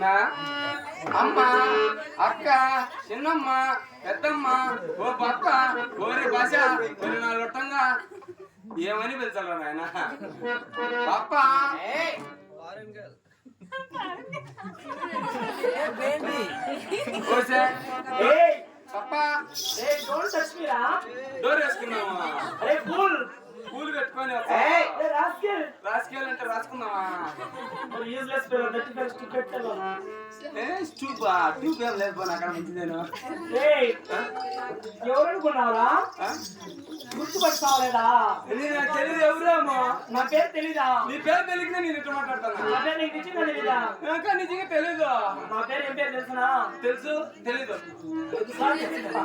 నా అమ్మ అక్క చిన్నమ్మ పెద్దమ్మ ఓ పక్క ఓరి భాష ఓరి నా లొట్టంగా. ఏమని పిలిచారు నాయన? పప్ప పప్ప డోర్ వేసుకున్నావా అరే కూల్ రాస్కెల్ రాసుకెళ్ళంటే రాసుకుందామా? స్టూపా ట్యూబ్ ఏం లేదు పోనీ అక్కడ మంచిదేను ఏయ్ ఎవరు అనుకున్నావురా? గుర్తుపట్టాలేదా ఇది నాకు తెలియదు ఎవరేమో నా పేరు తెలీదా? నీ పేరు తెలియక నేను ఇట్లా మాట్లాడతాను? నా పేరు నీకు నిజంగా తెలీదా? ఇంకా నిజంగా తెలీదు. నా పేరు ఏం పేరు తెలుసునా? తెలుసు తెలీదు.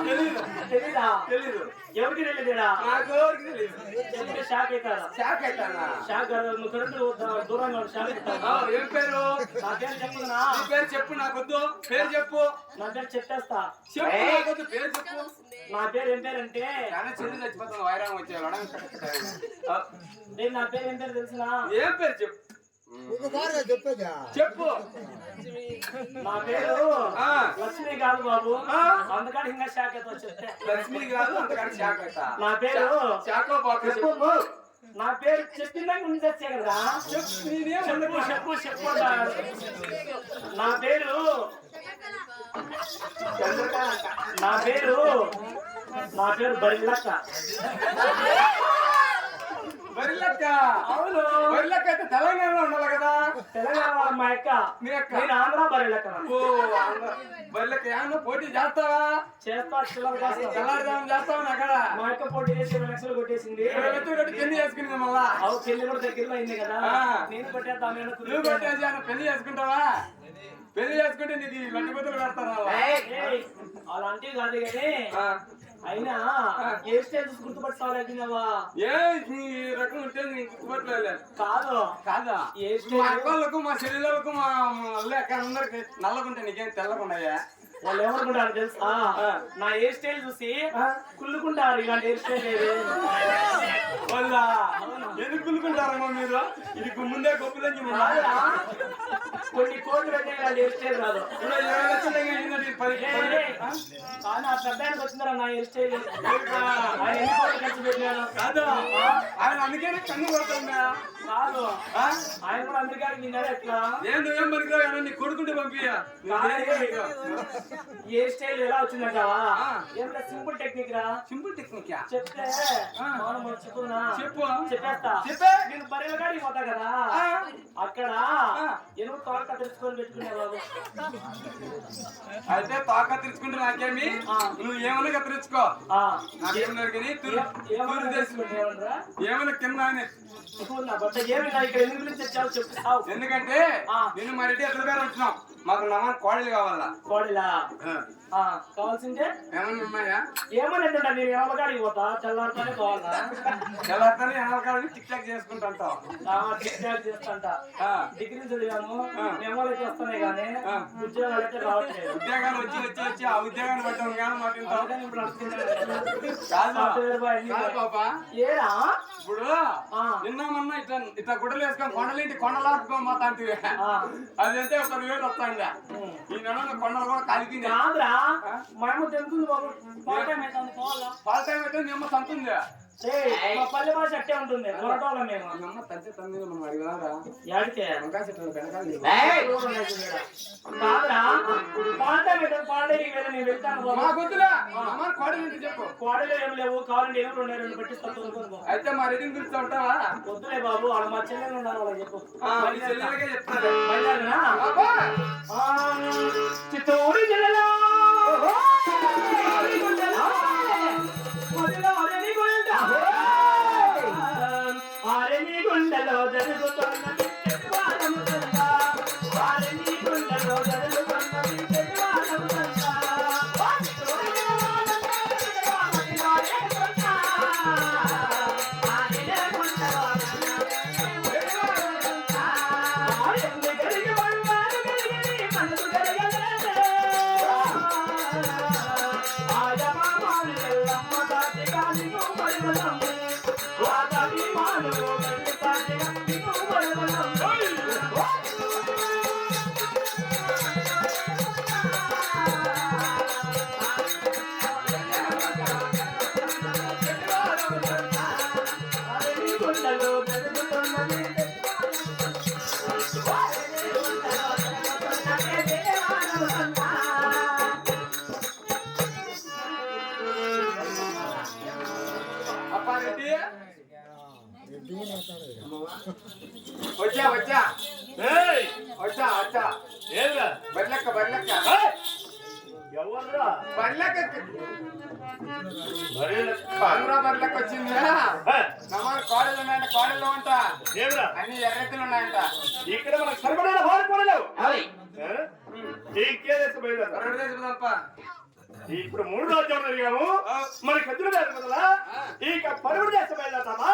తెలీదు. తెలీదా? తెలీదు. ఎవరికి తెలియదురా నాకు ఎవరికి తెలీదు? చెప్తే షాక్ అవుతారా? షాక్ అవుతానా? షాక్ కాదు, నువ్వు కరెంట్ దూరంగా ఉండి షాక్ ఆ, ఏం పేరు? నా పేరు చెప్పుదునా నీ పేరు చెప్పు నాకొద్దు. పేరు చెప్పు. నా పేరు చెప్పేస్తా. చెప్పు నాకొద్దు. పేరు చెప్పు. నా పేరు ఏం పేరు అంటే కానీ చెల్లి చచ్చిపోతుంది వైరాంగం వచ్చేవాడు. నేను నా పేరు ఏం పేరు తెలుసునా? ఏం పేరు చెప్పు? ఒకసారి చెప్పేదా చెప్పు. నా పేరు ఆ. లక్ష్మి కాదు బాబు. ఆ. అందుకని ఇంకా షాక్ అవుతావు చెప్తే లక్ష్మి కాదు అవుతా నా పేరు బాకు చెప్పు. నా పేరు చెప్పిందాక ముందు వచ్చే కదరా చెప్పు చెప్పు చెప్పు. నా పేరు నా పేరు నా పేరు బరిలక్క బరిలక్క అవును. బరిలక్క అయితే తెలంగాణలో ఉండాలి కదా? తెలంగాణ మా అక్క. మీ నేను ఆంధ్ర బరిలక్క ఓ ఆంధ్ర. బరిలక్క ఏమన్నా పోటీ చేస్తావా? చేస్తా చిల్లర కోసం తెల్లారుజాము చేస్తావా అక్కడ మా అక్క పోటీ చేసి ఇరవై లక్షలు కొట్టేసింది. ఇరవై లక్షలు కట్టి పెళ్ళి చేసుకుంది మళ్ళా. అవు పెళ్ళి కూడా దగ్గరలో అయింది కదా. నేను కొట్టేద్దాం నువ్వు కొట్టేసి ఆయన పెళ్ళి చేసుకుంటావా? పెళ్ళి చేసుకుంటే నీకు లడ్డు బతులు పెడతారా? అలాంటివి కాదు కానీ అయినా ఏ స్టేజ్ గుర్తుపట్టాలనుకున్నావా ఏ ఈ రకం ఉంటే నీకు గుర్తుపట్టలేదు కాదు. కాదా? ఏ మా అక్కలకు మా చెల్లెళ్ళకు మా అందరికి నల్లగుంటే నీకేం తెల్లగున్నాయా వాళ్ళు ఏమనుకుంటారు తెలుసా. నా హెయిర్ స్టైల్ చూసి కుళ్ళుకుంటారు ఇలాంటి హెయిర్ స్టైల్ లేదు వాళ్ళ ఎందుకు కులుకుంటారమ్మా మీరు? ఇది ముందే గొప్పలని కాదురా, కొన్ని కోట్లు పెట్టే ఇలాంటి హెయిర్ స్టైల్ రాదు. ఇరవై లక్షలు ఏ, ఏ, కానీ ఆ పెద్ద ఆయనకు వచ్చిందిరా నా హెయిర్ స్టైల్ ఆయన ఎన్ని కోట్లు ఖర్చు పెట్టాను కాదు? ఆయన అందుకే కన్ను కొడుతుందా కాదు. ఆయన కూడా అమెరికాకి నిన్నాడు ఎట్లా? ఏం నువ్వేం పనికిరావు? నీ కొడుకుంటే పంపియా ఏ స్టైల్ ఎలా వచ్చిందంటావా ఆ. ఏం సింపుల్ టెక్నిక్ రా సింపుల్ టెక్నిక్ చెప్తే చెప్పునా చెప్పు. చెప్పేస్తా చెప్పే. నేను బర్రెల కాడికి పోతా కదా. అక్కడ. ఎనుగు తోక కత్తిరించుకొని పెట్టుకునే బాబు అయితే తాక తెరుచుకుంటే నాకేమి. నువ్వు ఏమన్నా కత్తిరించుకో ఆ. నాకేం కానీ తూరు ఏ- ఏమన్నా తూరు తెలుసు తెలుసుకుంటే ఏమనరా? ఏమన్నా కింద అని ఎందుకంటే ఆ. నిన్ను మా రెడ్డి ఎట్ల పేరు వచ్చినాం మాకు నమ్మ కోడలు కావాలా కోడిలా కావాల్సిందే? ఏమన్నా ఉన్నాయా ఏమని అంటుంటా నేను పోతా తెల్లారితోనే తెల్లారితేనే TikTok TikTok. Degree చదివాము వస్తున్నాయి కానీ ఆ. ఉద్యోగాలు అయితే రావట్లేదు. ఉద్యోగాలు వచ్చి వచ్చి వచ్చి ఆ ఉద్యోగాన్ని కానీ ఇప్పుడు ఏరా. నిన్న మొన్న ఇట్లా ఇట్లా గుడ్డలు వేసుకొని కొండలేంటి కొండలాడుకోని పోతా అంటే ఆ. అదంటే ఒక వేలు వస్తాండి. ఈ నెల కొండలు కూడా కలిపింది కాదురా. మా అమ్మ తెలుస్తుంది బాబు. పాఠం అవుతుంది పోవాలా? పాల టైం అయితే నిమ్మ సంతుంది మా పల్లె భాష అట్టే ఉంటుంది కొరటోళ్ళం మేము. నిమ్మ తంతే తంది మనం అడిగారా యాడికే? వంకాయ చెట్లు వెనకాల నీకు. కాదురా. పాట మీద పాడేకి వెళ్ళి నేను వెళ్తాను బాబు మా గుర్తులే అమ్మ కోడలు ఏంటి చెప్పు. కోడలు ఏం లేవు కావాలంటే ఏమి రెండు రెండు పెట్టి అయితే మా రెడ్డిని పిలుస్తూ ఉంటావా? వద్దులే బాబు వాళ్ళ మా చెల్లెలు ఉన్నారు వాళ్ళకి చెప్పు. చెల్లెలకే చెప్తాను చిత్తూరు జిల్లాలో మనసు బర్లెక్క వచ్చిందా కోడలు ఉన్నాయంట కోడలు అంట ఏమిరా? అన్ని ఎర్రెత్తులు ఉన్నాయంట. ఇక్కడ మనకు బయలుదేరా దేశం తప్ప ఇప్పుడు మూడు రాజ్యాలు జరిగాము మరి కత్తులు వేరు కదా ఇక పరుగుడు చేస్తే బయలుదేరతామా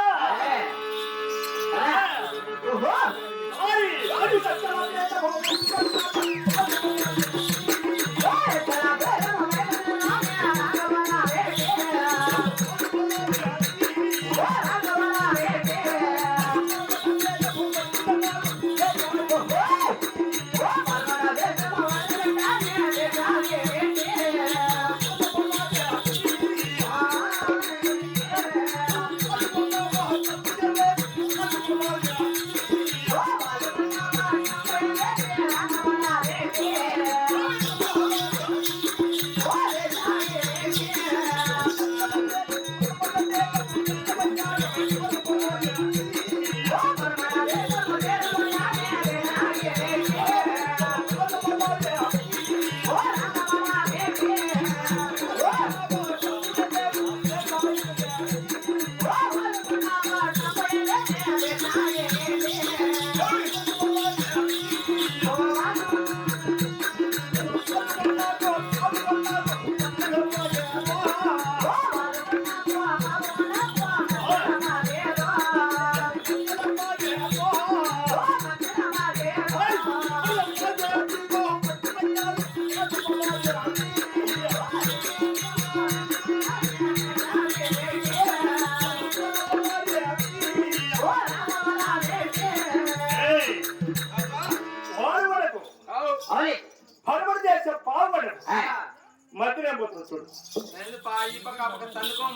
ఈ పక్క పక్క తన్నుకొని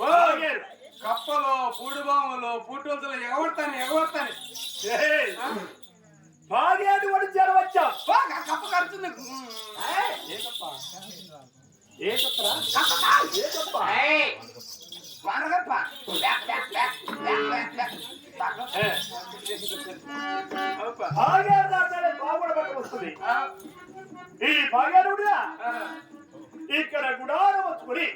బాగేరు. కప్పలు పూడి బాములు పూటోతులు ఎగబడతాను ఎగబడతాను. ఏయ్, బాగేడు వాడు చేరవచ్చా కప్ప కడుతుంది ఏ కప్ప? దాటాలే బాగుపడబట్ట వస్తుంది. ఈ దాచుకుని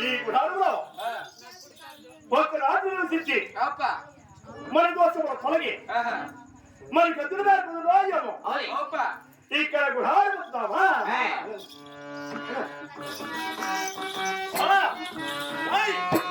ఈ గుడారంలో ఒక రాజు నివసించి మన కోసం తొలగి మన గదులు గారు రాజాము ఇక్కడ గుడారం వస్తావా Hey!